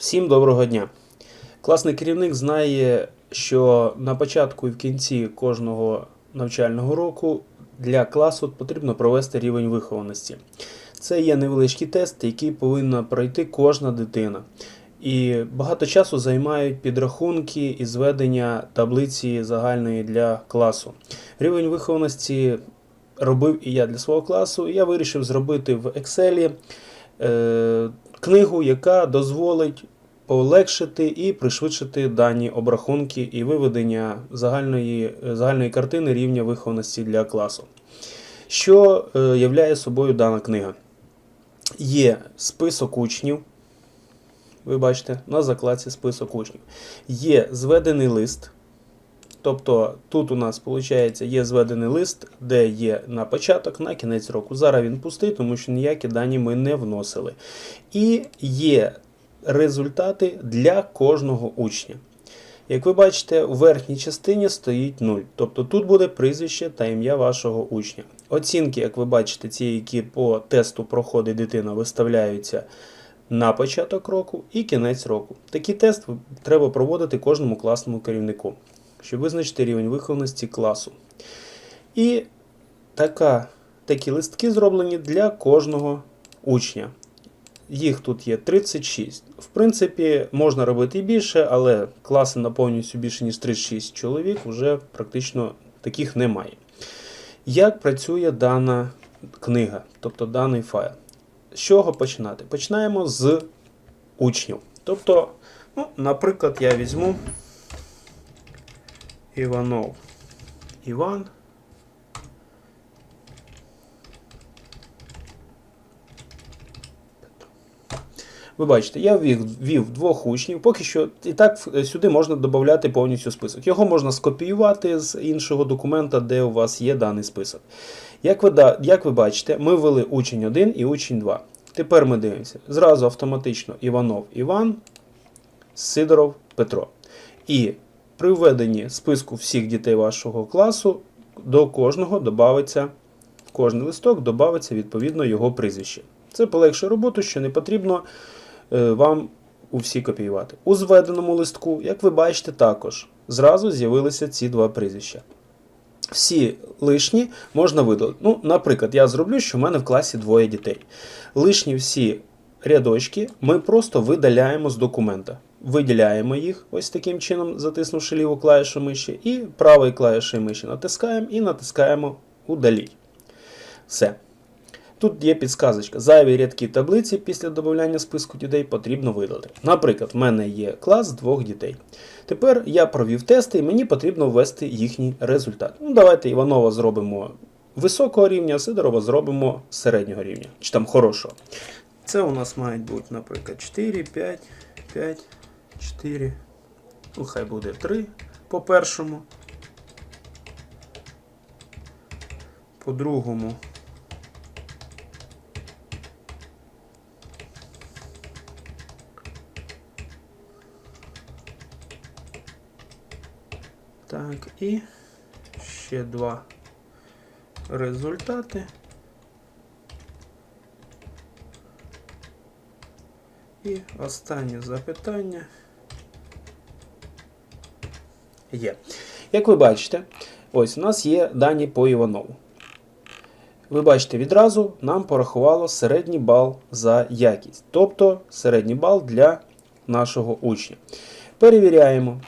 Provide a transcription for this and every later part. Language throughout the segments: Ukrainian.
Всім доброго дня. Класний керівник знає, що на початку і в кінці кожного навчального року для класу потрібно провести рівень вихованості. Це є невеличкий тест, який повинна пройти кожна дитина. І багато часу займають підрахунки і зведення таблиці загальної для класу. Рівень вихованості робив і я для свого класу, і я вирішив зробити в Excel е, книгу, яка дозволить полегшити і пришвидшити дані обрахунки і виведення загальної, загальної картини рівня вихованості для класу. Що е, являє собою дана книга? Є список учнів. Ви бачите, на закладці список учнів. Є зведений лист. Тобто тут у нас виходить, є зведений лист, де є на початок, на кінець року. Зараз він пустий, тому що ніякі дані ми не вносили. І є результати для кожного учня. Як ви бачите, у верхній частині стоїть 0. Тобто тут буде прізвище та ім'я вашого учня. Оцінки, як ви бачите, ці, які по тесту проходить дитина, виставляються на початок року і кінець року. Такий тест треба проводити кожному класному керівнику, щоб визначити рівень вихованості класу. І така, такі листки зроблені для кожного учня. Їх тут є 36. В принципі, можна робити і більше, але класи наповнюються більше, ніж 36 чоловік, вже практично таких немає. Як працює дана книга, тобто даний файл? З чого починати? Починаємо з учнів. Тобто, ну, наприклад, я візьму Іванов Іван. Ви бачите, я ввів, ввів двох учнів. Поки що і так сюди можна додати повністю список. Його можна скопіювати з іншого документа, де у вас є даний список. Як ви, як ви бачите, ми ввели учень 1 і учень 2. Тепер ми дивимося. Зразу автоматично Іванов Іван, Сидоров Петро. І при введенні списку всіх дітей вашого класу до кожного додається, в кожний листок додається відповідно його прізвище. Це полегшує роботу, що не потрібно е, вам у всі копіювати. У зведеному листку, як ви бачите, також зразу з'явилися ці два прізвища. Всі лишні можна видалити. Ну, наприклад, я зроблю, що в мене в класі двоє дітей. Лишні всі рядочки ми просто видаляємо з документа. Виділяємо їх ось таким чином, затиснувши ліву клавішу миші, і правою клавішою миші натискаємо і натискаємо удаліть. Все. Тут є підсказочка. Зайві рядки таблиці після додавання списку дітей потрібно видалити. Наприклад, в мене є клас двох дітей. Тепер я провів тести і мені потрібно ввести їхній результат. Ну, давайте Іванова зробимо високого рівня, а Сидорова зробимо середнього рівня, чи там хорошого. Це у нас мають бути, наприклад, 4, 5, 5, 4. Ну, хай буде 3 по першому. По другому Так, і ще два результати. І останнє запитання. Є. Як ви бачите, ось у нас є дані по Іванову. Ви бачите, відразу нам порахувало середній бал за якість, тобто середній бал для нашого учня. Перевіряємо.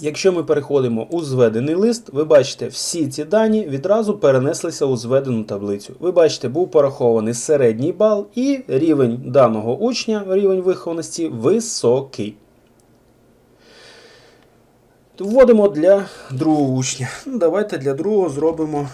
Якщо ми переходимо у зведений лист, ви бачите, всі ці дані відразу перенеслися у зведену таблицю. Ви бачите, був порахований середній бал і рівень даного учня, рівень вихованості високий. Вводимо для другого учня. Ну, Давайте для другого зробимо.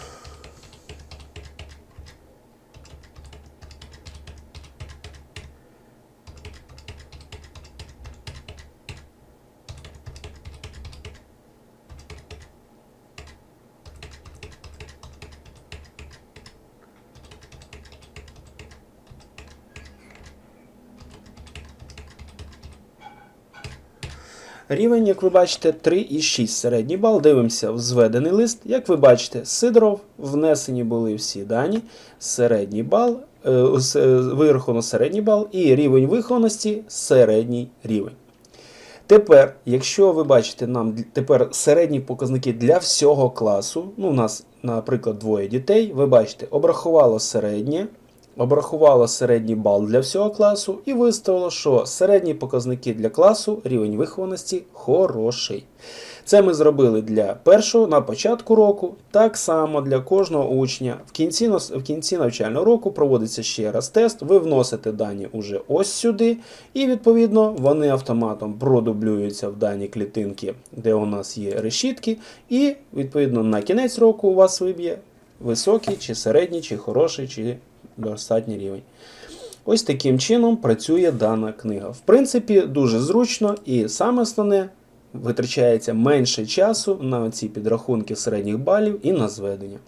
Рівень, як ви бачите, 3,6 середній бал. Дивимося в зведений лист. Як ви бачите, Сидоров внесені були всі дані. Середній бал е, е, вираховано середній бал і рівень вихованості середній рівень. Тепер, якщо ви бачите нам тепер середні показники для всього класу, ну, у нас, наприклад, двоє дітей, ви бачите, обрахувало середнє, обрахувало середній бал для всього класу і виставило, що середні показники для класу, рівень вихованості хороший. Це ми зробили для першого на початку року, так само для кожного учня. В кінці, в кінці навчального року проводиться ще раз тест, ви вносите дані уже ось сюди, і відповідно вони автоматом продублюються в дані клітинки, де у нас є решітки, і відповідно на кінець року у вас виб'є високий, чи середній, чи хороший, чи достатній рівень. Ось таким чином працює дана книга. В принципі, дуже зручно і саме основне витрачається менше часу на ці підрахунки середніх балів і на зведення.